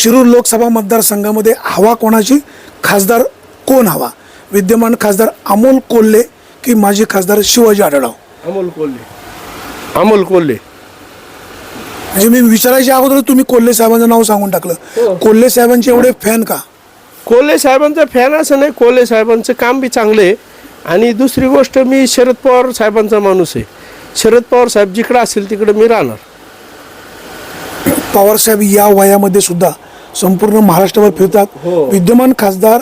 शिरूर लोकसभा मतदारसंघामध्ये हवा कोणाची? खासदार कोण हवा? विद्यमान खासदार अमोल कोल्हे की माजी खासदार शिवाजी आढळराव? अमोल कोल्हे. अमोल कोल्हे. म्हणजे मी विचारायच्या अगोदर तुम्ही कोल्हे साहेबांचं नाव सांगून टाकलं. कोल्हे साहेबांचे एवढे फॅन का? कोल्हे साहेबांचा फॅन असं नाही कोल्हे साहेबांचं काम बी चांगलं आहे. आणि दुसरी गोष्ट मी शरद पवार साहेबांचा माणूस आहे. शरद पवार साहेब जिकडं असेल तिकडं मी राहणार. पवार साहेब या वयामध्ये सुद्धा संपूर्ण महाराष्ट्रावर फिरतात. हो. विद्यमान खासदार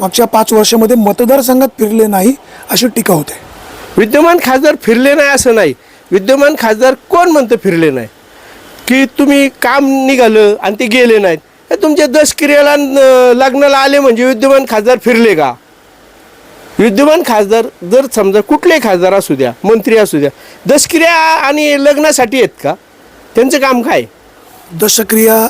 मागच्या पाच वर्षामध्ये मतदारसंघात फिरले नाही अशी टीका होते. विद्यमान खासदार फिरले नाही असं नाही. विद्यमान खासदार कोण म्हणतं फिरले नाही? की तुम्ही काम निघालं आणि ते गेले नाहीत. हे तुमच्या दशक्रियाला लग्नाला आले म्हणजे विद्यमान खासदार फिरले का? विद्यमान खासदार जर समजा कुठले खासदार असू द्या मंत्री असू द्या दशक्रिया आणि लग्नासाठी आहेत का? त्यांचं काम काय? दशक्रिया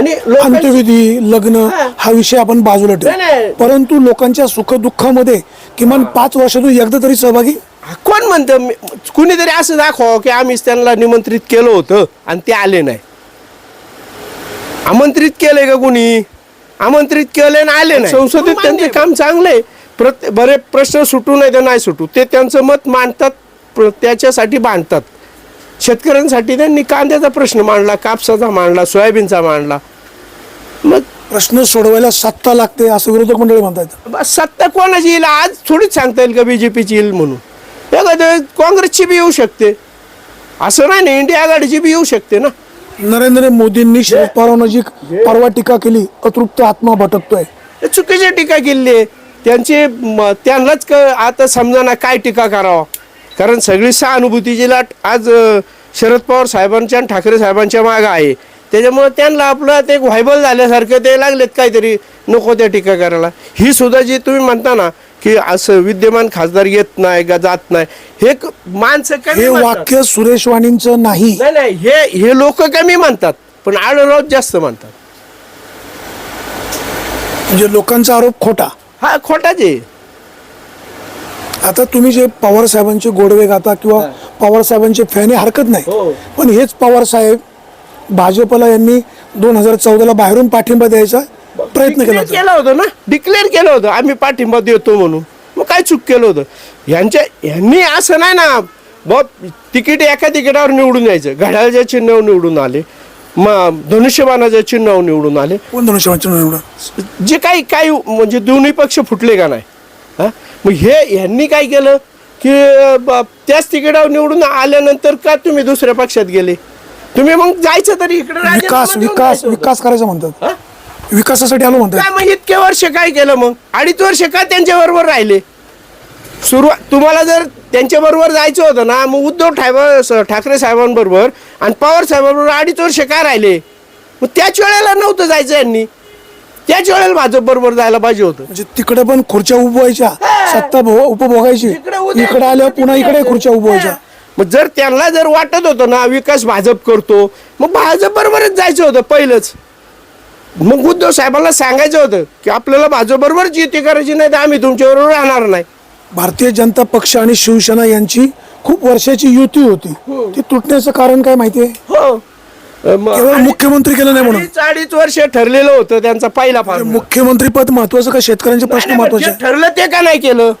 आणि अंत्यविधी लग्न हा. हा विषय आपण बाजूला ठेवू. परंतु लोकांच्या सुखदुःखामध्ये किमान पाच वर्षातून एकदा तरी सहभागी कोण म्हणतं? कुणीतरी असं दाखवा की आम्हीच त्यांना निमंत्रित केलं होतं आणि ते आले नाही. आमंत्रित केलंय का कुणी? आमंत्रित केले ना आले नाही. संसदेत त्यांचे काम चांगले प्रत्येक बरे प्रश्न सुटू नाही तर नाही सुटू. ते त्यांचं मत मांडतात त्याच्यासाठी बांधतात. शेतकऱ्यांसाठी त्यांनी कांद्याचा प्रश्न मांडला कापसाचा मांडला सोयाबीनचा मांडला. मग प्रश्न सोडवायला सत्ता लागते असं विरोधक मंडळी म्हणतात बस सत्ता कोणाची येईल? आज थोडीच सांगता येईल का बीजेपीची येईल म्हणून? एखादं काँग्रेसची बी येऊ शकते. असं नाही ना इंडिया आघाडीची बी येऊ शकते ना? नरेंद्र मोदींनी शरद पवारांची परवा टीका केली अतृप्त आत्मा भटकतोय. हे चुकीची टीका केली आहे. त्यांची त्यांनाच क आता समजा ना काय टीका करावं? कारण सगळी सहानुभूतीची लाट आज शरद पवार साहेबांच्या आणि ठाकरे साहेबांच्या मागं आहे. त्याच्यामुळे त्यांना आपलं ते व्हायबल झाल्यासारखं ते लागलेत काहीतरी नको त्या टीका करायला ही सुद्धा जी तुम्ही म्हणता ना की असं विद्यमान खासदार येत नाही का जात नाही हे क- माणसं कमी हे म्हणतात. वाक्य सुरेश वाणींचं नाही. नाही नाही हे हे लोक कमी म्हणतात पण आढळराव जास्त म्हणतात. म्हणजे लोकांचा आरोप खोटा. हा खोटाच आहे आता तुम्ही जे पवार साहेबांचे गोडवे गाता किंवा पवार साहेबांचे फॅन आहे हरकत नाही हो. पण हेच पवार साहेब भाजपला यांनी दोन हजार चौदाला बाहेरून पाठिंबा द्यायचा प्रयत्न केला होता केलं होतं ना? डिक्लेअर केलं होतं. आम्ही पाठिंबा देतो म्हणून. मग काय चूक केलं होतं? यांच्या यांनी असं नाही ना ब तिकीट एका तिकिटावर निवडून यायचं. घड्याळच्या चिन्हावर निवडून आले. मग धनुष्यबाणाच्या चिन्हावर निवडून आले. कोण धनुष्यबाणाचं निवडून? जे काही काही म्हणजे दोन्ही पक्ष फुटले का नाही? हा? मग हे यांनी काय केलं? की ब- त्याच तिकिटावर निवडून आल्यानंतर का तुम्ही दुसऱ्या पक्षात गेले? तुम्ही मग जायचं तरी इकडे विकास विकास. विकास करायचा म्हणतात? विकासासाठी आलो म्हणतात. काय मग इतके वर्ष काय केलं मग? अडीच वर्ष का त्यांच्या बरोबर राहिले? सुरुवात तुम्हाला जर त्यांच्या बरोबर जायचं होतं ना मग उद्धव ठाकरे स- ठाकरे साहेबांबरोबर आणि पवार साहेबांबरोबर अडीच वर्ष का राहिले? मग त्याच वेळेला नव्हतं जायचं यांनी. त्याच वेळेला भाजप बरोबर जायला पाहिजे होतं. म्हणजे तिकडे पण खुर्च्या उभवायच्या सत्ता भो- उपभोगायची. इकडे आल्यावर पुन्हा इकडे खुर्च्या उभवायच्या. मग जर त्यांना जर वाटत होतं ना विकास भाजप करतो मग भाजप बरोबरच जायचं होतं पहिलंच. मग उद्धव साहेबांना सांगायचं होतं की आपल्याला भाजप बरोबर युती करायची नाही तर आम्ही तुमच्याबरोबर राहणार नाही. भारतीय जनता पक्ष आणि शिवसेना यांची खूप वर्षाची युती होती. ती तुटण्याचं कारण काय माहितीये हो. म- केवळ आणि- मुख्यमंत्री केलं नाही म्हणून. अडीच अडीच वर्ष ठरलेलं होतं त्यांचा पहिला फार मुख्यमंत्री पद महत्वाचं का? शेतकऱ्यांचे प्रश्न महत्त्वाचे ठरलं ते का नाही केलं?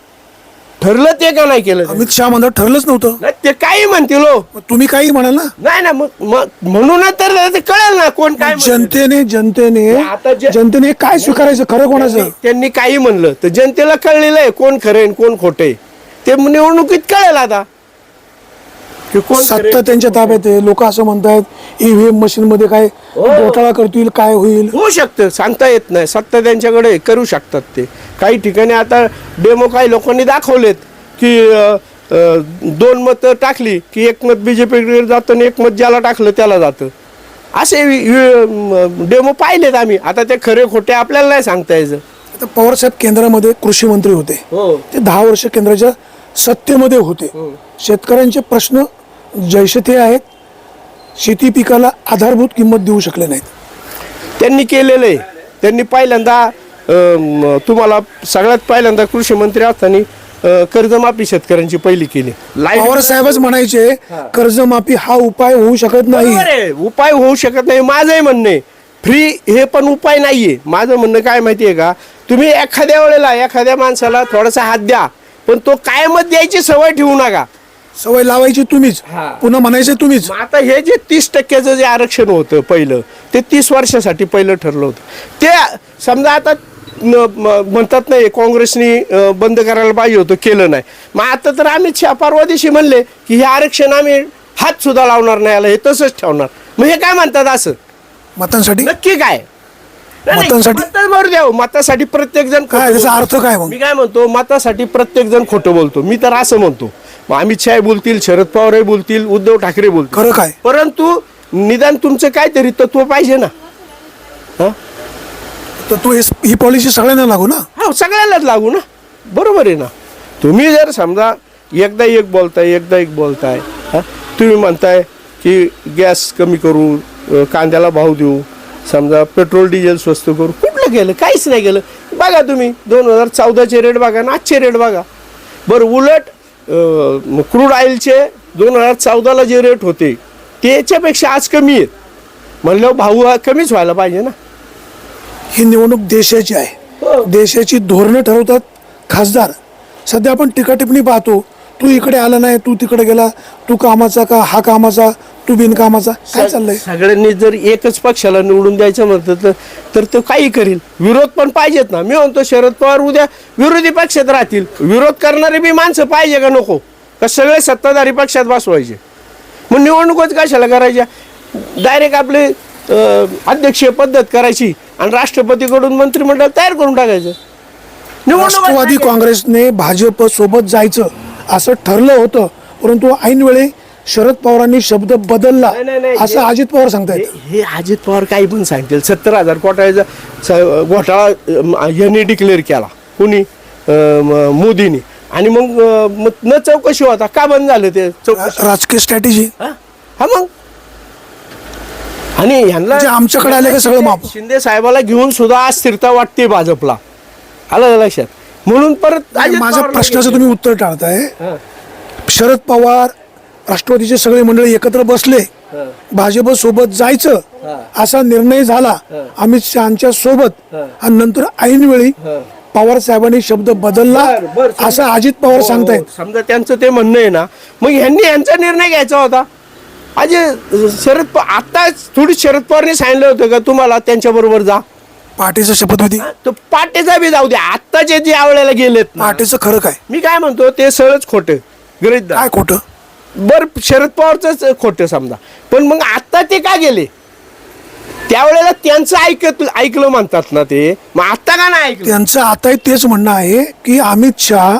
ठरलं ते का नाही केलं अमित शहा म्हणतात ठरलंच नव्हतं. नाही, ते काही म्हणतील हो. मग तुम्ही काही म्हणाल ना? नाही ना मग मग- म्हणूनच तर ते कळेल ना कोण काय म्हणतं. जनतेने जनतेने आता जे- जनतेने काय स्वीकारायचं खरं कोणाचं? त्यांनी- त्यांनी काही म्हणलं. तर जनतेला कळलेलं आहे कोण खरं आहे आणि कोण खोटं आहे. ते निवडणुकीत कळेल आता. की कोण सत्ता. त्यांच्या ताब्यात आहे. लोक असं म्हणतात ईव्हीएम मशीन मध्ये काय हो. घोटाळा करतील काय होईल? होऊ शकतं. सांगता येत नाही. सत्ता त्यांच्याकडे आहे, करू शकतात ते. काही ठिकाणी आता डेमो काही लोकांनी दाखवलेत की अ, अ, दोन मतं टाकली की एक मत बीजेपीकडे जातं आणि एक मत ज्याला टाकलं त्याला जातं. असे डेमो पाहिलेत आम्ही. आता ते खरे खोटे आपल्याला नाही सांगता यायचं. आता पवार साहेब केंद्रामध्ये कृषी मंत्री होते. हो. ते दहा वर्ष केंद्राच्या सत्तेमध्ये होते. शेतकऱ्यांचे प्रश्न जैसे ते आहेत शेती पिकाला आधारभूत किंमत देऊ शकले नाहीत. त्यांनी केलेलं आहे त्यांनी पहिल्यांदा तुम्हाला सगळ्यात पहिल्यांदा कृषी मंत्री असताना अ, कर्जमाफी शेतकऱ्यांची पहिली केली. लाइट पवार साहेबच म्हणायचे कर्जमाफी हा उपाय होऊ शकत नाही. बरोबर आहे. उपाय होऊ शकत नाही माझंही म्हणणं फ्री हे पण उपाय नाहीये. माझं म्हणणं काय माहिती आहे का? तुम्ही एखाद्या वेळेला एखाद्या माणसाला थोडासा हात द्या पण तो कायमच द्यायची सवय ठेवू नका. सवय लावायची तुम्हीच. हा. पुन्हा म्हणायचे तुम्हीच. मग आता हे जे तीस टक्क्याचं जे आरक्षण होतं पहिलं ते तीस वर्षासाठी पहिलं ठरलं होतं. ते समजा आता न- म- म्हणतात नाही काँग्रेसनी अं, बंद करायला पाहिजे होतं केलं नाही. मग आता तर आम्ही शा- परवा दिवशी म्हणले की हे आरक्षण आम्ही हात सुद्धा लावणार नाही याला हे तसंच ठेवणार. मग हे काय म्हणतात असं? मतांसाठी? नक्की काय? नाही, नाही, मतांसाठी? मतच मरू द्या हो. मतासाठी प्रत्येक जण काय त्याचा. अर्थ काय मग? मी काय म्हणतो मतासाठी प्रत्येक जण खोटं बोलतो. मी तर असं म्हणतो. मग अमित शाह बोलतील शरद पवारही बोलतील उद्धव ठाकरे बोलतील. खरं काय? परंतु निदान तुमचं काहीतरी तत्व पाहिजे ना. हं? तर तू हे- ही पॉलिसी सगळ्यांना लागू ना? हो सगळ्यालाच लागू ना. बरोबर आहे ना. तुम्ही जर समजा एकदा एक बोलताय एकदा एक बोलताय हं? तुम्ही म्हणताय की गॅस कमी करू अं, कांद्याला भाव देऊ समजा पेट्रोल डिझेल स्वस्त करू कुठलं गेलं? काहीच नाही गेलं. बघा तुम्ही दोन हजार चौदाचे रेट बघा ना आजचे रेट बघा. बरं उलट क्रूड ऑइलचे दोन हजार चौदाला जे रेट होते त्याच्यापेक्षा आज कमी आहेत. म्हणल्यावर भाऊ हा कमीच व्हायला पाहिजे ना. ही निवडणूक देशाची आहे. देशाची धोरणं ठरवतात खासदार. सध्या आपण टिकाटिपणी पाहतो तू इकडे आला नाही तू तिकडे गेला तू कामाचा का हा कामाचा तू बिनकामाचा? काय चाललंय? सगळ्यांनी जर एकच पक्षाला निवडून द्यायचं म्हटलं तर तर तो काही करील. विरोध पण पाहिजेत ना. मी म्हणतो शरद पवार उद्या विरोधी पक्षात राहतील. विरोध करणारे बी माणसं पाहिजे का नको? का सगळे सत्ताधारी पक्षात बसवायचे? मग निवडणूकच कशाला करायच्या? डायरेक्ट आपले अध्यक्षीय पद्धत करायची आणि राष्ट्रपतीकडून मंत्रिमंडळ तयार करून टाकायचं. राष्ट्रवादी. काँग्रेसने भाजप सोबत जायचं असं ठरलं होतं. परंतु ऐन वेळी शरद पवारांनी शब्द बदलला नाही, नाही, नाही. असं अजित पवार सांगतायत. हे अजित पवार काही पण सांगतील. सत्तर हजार कोटाचा स- घोटाळा यांनी डिक्लेअर केला. कुणी? मोदींनी. आणि मग न चौकशी होता का बंद झालं ते चौकशी? राजकीय स्ट्रॅटेजी हा? हा मग? आणि ह्यांना म्हणजे आमच्याकडे आले का सगळं माप? शिंदे साहेबाला घेऊन सुद्धा अस्थिरता वाटते भाजपला. आलं का लक्षात? म्हणून परत अजित माझ्या पवारला प्रश्नाचं. तुम्ही उत्तर टाळताय. हा. शरद पवार राष्ट्रवादीचे सगळे मंडळी एकत्र बसले. हा. भाजप सोबत जायचं हा. असा निर्णय झाला. हा. अमित शहाच्या सोबत. हा. आणि नंतर ऐनवेळी हा. पवार साहेबांनी शब्द बदलला असं अजित पवार हो, हो, सांगतायत समजा त्यांचं ते म्हणणं आहे ना मग ह्यांनी यांचा निर्णय घ्यायचा होता. अजय शरद आता थोडी शरद पवारने सांगितलं होतं का तुम्हाला त्यांच्या बरोबर जा. पार्टीचा शपथविधी तर पाटेचा बी जाऊ द्या आत्ताचे जे आवळ्याला गेलेत ना. पार्टीचं खरं काय? मी काय म्हणतो ते सहज खोटं गरीब काय खोटं? बर शरद पवारच खोटं समजा. पण मग आता ते का गेले? त्यावेळेला त्यांचं ऐकत ऐकलं म्हणतात ना ते. मग आता का नाही ऐकलं? त्यांचं आता तेच म्हणणं आहे की अमित शहा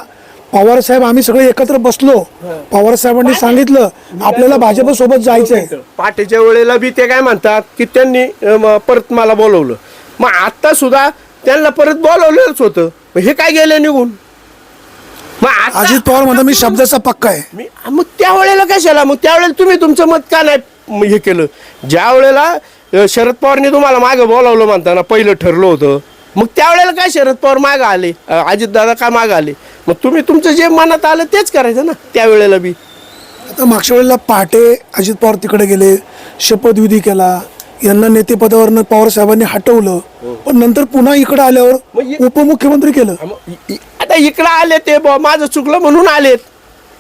पवार साहेब आम्ही सगळे एकत्र बसलो. पवार साहेबांनी सांगितलं आपल्याला भाजप सोबत जायचंय. पहाटेच्या वेळेला बी ते काय म्हणतात की त्यांनी अं, परत मला बोलवलं. मग आता सुद्धा त्यांना परत बोलवलेलंच होतं. मग हे काय गेले निघून? अजित पवार म्हणतात मी शब्दाचा पक्का आहे. मी मग त्यावेळेला कशाला? मग त्यावेळेला तुम्ही तुमचं मत का नाही हे केलं? ज्या वेळेला शरद पवारने तुम्हाला मागं बोलावलं म्हणताना पहिलं ठरलं होतं मग त्यावेळेला काय शरद पवार मागं आले? अजित दादा का मागं आले? मग तुम्ही तुमचं जे मनात आलं तेच करायचं ना त्यावेळेला बी. आता मागच्या वेळेला पहाटे अजित पवार तिकडे गेले शपथविधी केला यांना नेतेपदावरनं पवार साहेबांनी हटवलं पण नंतर पुन्हा इकडे आल्यावर उपमुख्यमंत्री केलं. आता इकडं आले ते बुवा, माझं चुकलं म्हणून आलेत.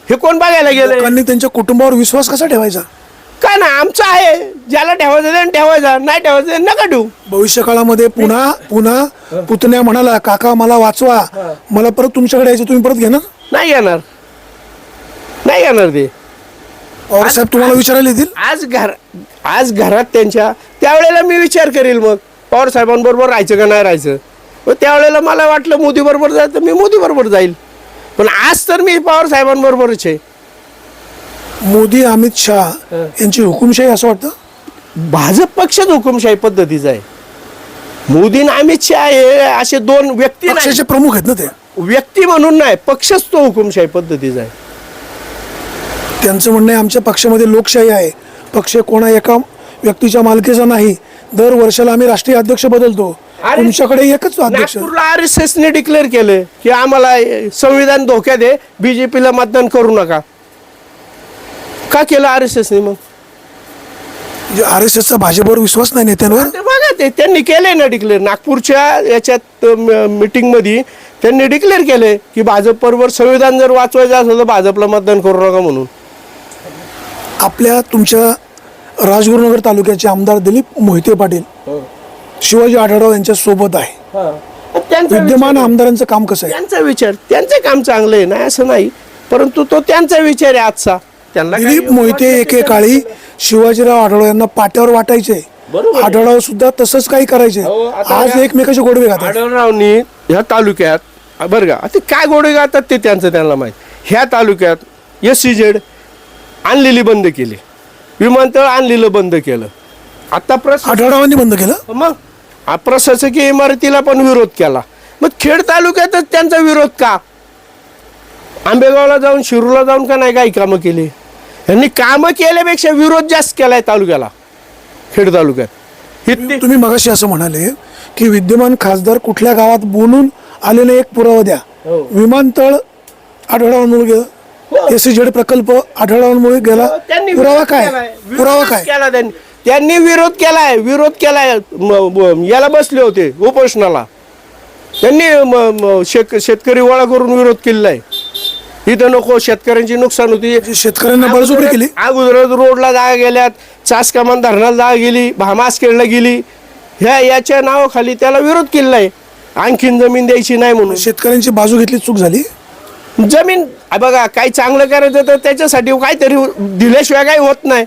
हे कोण बघायला गेले लोकांनी त्यांच्या कुटुंबावर विश्वास कसा ठेवायचा? का ना आमचं आहे. ज्याला ठेवायचं त्याने ठेवायचा. नाही ठेवायचं त्याने नका ठेवू. भविष्य काळामध्ये पुन्हा पुन्हा पुतण्या म्हणाला काका मला वाचवा. मला परत तुमच्याकडे यायचं तुम्ही परत घेणार? नाही येणार नाही येणार ते. पवार साहेब तुम्हाला विचारायला येतील? आज घर आज घरात त्यांच्या त्यावेळेला मी विचार करेल मग. पवार साहेबांबरोबर राहायचं का नाही राहायचं? मग त्यावेळेला मला वाटलं मोदी बरोबर जायचं मी मोदी बरोबर जाईल. पण आज तर मी पवार साहेबांबरोबरच आहे. मोदी अमित शहा यांची हुकुमशाही असं वाटतं? भाजप पक्षच हुकुमशाही पद्धतीचा आहे. मोदी आणि अमित शहा हे असे दोन व्यक्ती नाही. पक्षाचे प्रमुख आहेत ना ते. व्यक्ती म्हणून नाही पक्षच तो हुकुमशाही पद्धतीचा आहे. त्यांचं म्हणणं आहे आमच्या पक्षामध्ये लोकशाही आहे. पक्ष कोणा एका व्यक्तीच्या मालकीचा नाही. दर वर्षाला आम्ही राष्ट्रीय अध्यक्ष बदलतो. अरे, तुमच्याकडे एकच अध्यक्ष नागपूरला आर एस एसने डिक्लेअर केलं की आम्हाला संविधान धोक्यात आहे बीजेपीला मतदान करू नका. का केलं आर एस एसने मग? आर एस एसचा भाजपवर विश्वास नाही नेत्यांवर? ते बघा ते त्यांनी केले ना डिक्लेअर नागपूरच्या याच्यात मीटिंगमध्ये त्यांनी डिक्लेअर केले की भाजप बरोबर संविधान जर वाचवायचं असेल तर भाजपला मतदान करू नका म्हणून. आपल्या तुमच्या राजगुरुनगर तालुक्याचे आमदार दिलीप मोहिते पाटील. शिवाजी आढळराव यांच्या सोबत आहे. त्यांचा विद्यमान आमदारांचं काम कसं आहे? त्यांचा विचार त्यांचं काम चांगलं आहे नाही असं नाही. परंतु तो त्यांचा विचार आहे आजचा. त्यांना काही दिलीप मोहिते एकेकाळी शिवाजीराव आढळराव यांना पाट्यावर वाटायचे. बरोबर आहे. आढळराव सुद्धा तसंच काही करायचे. अहो, आता आज या- एकमेकाचे गोडवे घातात आढळरावनी ह्या तालुक्यात बरं का आता काय गोडे गातात ते त्यांचं त्यांना माहीत. ह्या तालुक्यात एस सी जेड आणलेली बंद केली. विमानतळ आणलेलं बंद केलं. आता प्रश्न आढळरावांनी बंद केलं? मग? हा प्रशासकीय इमारतीला पण विरोध केला. मग खेड तालुक्यातच त्यांचा विरोध का? आंबेगावला जाऊन शिरूरला जाऊन का नाही काही कामं केली? यांनी कामं केल्यापेक्षा विरोध जास्त केलाय तालुक्याला खेड तालुक्यात. इतकी तुम्ही मगाशी असं म्हणाले की विद्यमान खासदार कुठल्या गावात बोलून आलेले एक पुरावा द्या. हो. विमानतळ आढळरावांमुळे गेलं एस झेड प्रकल्प आढळरावांमुळे गेला. पुरावा काय. पुरावा काय? केला त्यांनी. त्यांनी विरोध केलाय विरोध केलाय. याला बसले होते उपोषणाला. त्यांनी शेत शेतकरी गोळा करून विरोध केलेला आहे इथं नको शेतकऱ्यांची नुकसान होती. जे शेतकऱ्यांना बळजुबरी केली? अगोदर रोडला जागा गेल्यात चास कमान धरणाला जागा गेली भामास खेळला गेली. ह्या याच्या नावाखाली त्याला विरोध केलेला आहे आणखीन जमीन द्यायची नाही म्हणून. शेतकऱ्यांची बाजू घेतली चूक झाली? जमीन बघा काही चांगलं करायचं तर त्याच्यासाठी काहीतरी दिल्याशिवाय काही होत नाही.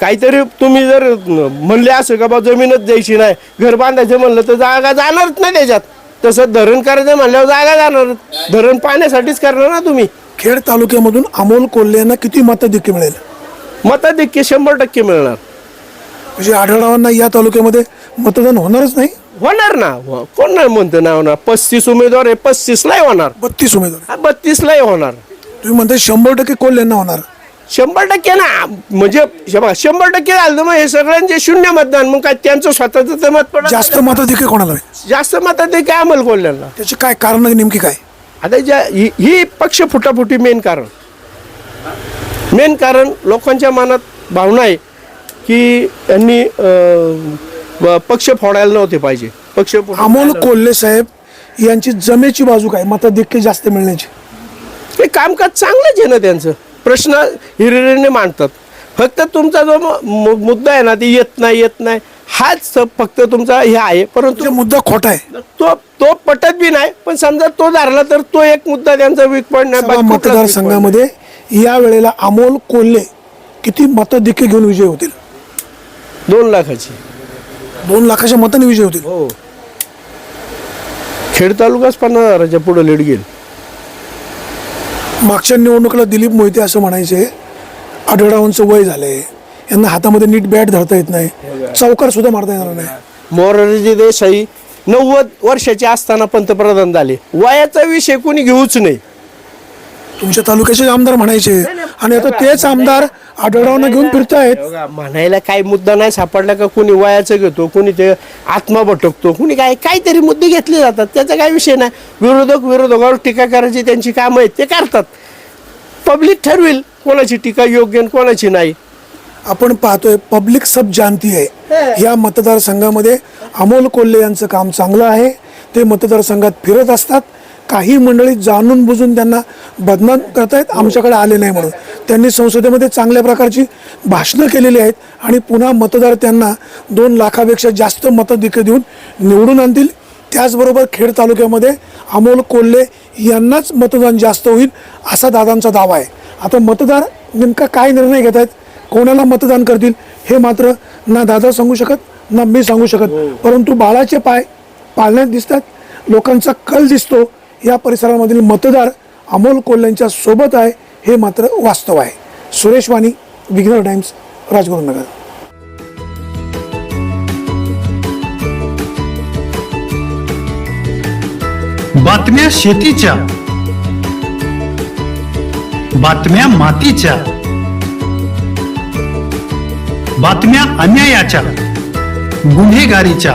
काहीतरी तुम्ही जर म्हणले असं का बा जमीनच द्यायची नाही घर बांधायचं म्हणलं तर जागा जाणारच नाही त्याच्यात. तसं धरण करायचं म्हणल्यावर जागा जाणार धरण पाण्यासाठीच करणार ना तुम्ही. खेड तालुक्यामधून अमोल कोल्हे यांना किती मताधिक्य मिळेल? मताधिक्य शंभर टक्के मिळणार. म्हणजे आढळरावांना या तालुक्यामध्ये मतदान होणारच नाही? होणार ना. हो- कोण नाही म्हणतं नाही होणार. पस्तीस उमेदवार आहे पस्तीसलाही होणार. बत्तीस उमेदवार. बत्तीसलाही होणार. तुम्ही म्हणताय शंभर टक्के कोल्हे यांना होणार. शंभर टक्के ना. म्हणजे बघा, शंभर टक्के झालं मग हे सगळ्यांचे शून्य मतदान. मग काय त्यांचं स्वतःच मत पडत जास्त मताधिक्य कोणाला जास्त मतात ते काय अंमल कोल्ह्यांना त्याची काय कारण नेमकी काय? आता ज्या ही ही पक्ष फुटाफुटी मेन कारण. मेन कारण लोकांच्या मनात भावना आहे की यांनी अं, ब- पक्ष फोडायला नव्हते पाहिजे. पक्ष अमोल कोल्हे साहेब यांची जमेची बाजू काय? मताधिक्य जास्त मिळण्याची. हे कामकाज चांगलंच आहे ना त्यांचं. प्रश्न हिरिरीने मांडतात. फक्त तुमचा जो मुद्दा आहे ना ते येत नाही येत नाही. हाच फक्त तुमचा हे आहे. परंतु मुद्दा खोटा आहे. तो तो पटत बी नाही पण समजा तो धरला तर तो एक मुद्दा त्यांचा वीक पॉईंट नाही. मतदारसंघामध्ये या वेळेला अमोल कोल्हे किती मताधिक्य घेऊन विजय होतील? दोन लाखाची. दोन लाखाच्या मताने विजय होतील. हो. खेड तालुकाच पन्नास हजाराच्या पुढे लीड गेल मागच्या निवडणुकीला दिलीप मोहिते असं म्हणायचे आढळरावांचं वय झालंय यांना हातामध्ये नीट बॅट धरता येत नाही चौकार सुद्धा मारता येणार नाही. मोरारजी देसाई नव्वद वर्षाचे असताना पंतप्रधान झाले. वयाचा विषय कोणी घेऊच नाही. तुमच्या तालुक्याचे आमदार म्हणायचे. आणि आता तेच आमदार आढळरावांना घेऊन फिरतायत. म्हणायला काही मुद्दा नाही सापडला का कोणी वयाचं घेतो कोणी ते आत्मा भटकतो कोणी काय काहीतरी मुद्दे घेतले जातात त्याचा काही विषय नाही. विरोधक विरोधकावर टीका करायची त्यांची कामं आहेत ते करतात. पब्लिक ठरवेल कोणाची टीका योग्य आणि कोणाची नाही. आपण पाहतोय पब्लिक सब जानती आहे. या मतदारसंघामध्ये अमोल कोल्हे यांचं काम चांगलं आहे. ते मतदारसंघात फिरत असतात. काही मंडळी जाणून बुजून त्यांना बदनाम करतायत आमच्याकडे आले नाही म्हणून. त्यांनी संसदेमध्ये चांगल्या प्रकारची भाषणं केलेली आहेत आणि पुन्हा मतदार त्यांना दोन लाखापेक्षा जास्त मताधिक्य देऊन निवडून आणतील. त्याचबरोबर खेड तालुक्यामध्ये अमोल कोल्हे यांनाच मतदान जास्त होईल असा दादांचा दावा आहे. आता मतदार नेमका काय निर्णय घेत आहेत कोणाला मतदान करतील हे मात्र ना दादा सांगू शकत ना मी सांगू शकत. परंतु बाळाचे पाय पाळण्यात दिसतात लोकांचा कल दिसतो या परिसरामधील मतदार अमोल कोल्ह्यांच्या सोबत आहे हे मात्र वास्तव आहे. सुरेश वाणी विघ्नर टाइम्स राजगुरुनगर बातम्या शेतीच्या बातम्या मातीच्या बातम्या अन्यायाच्या गुन्हेगारीच्या.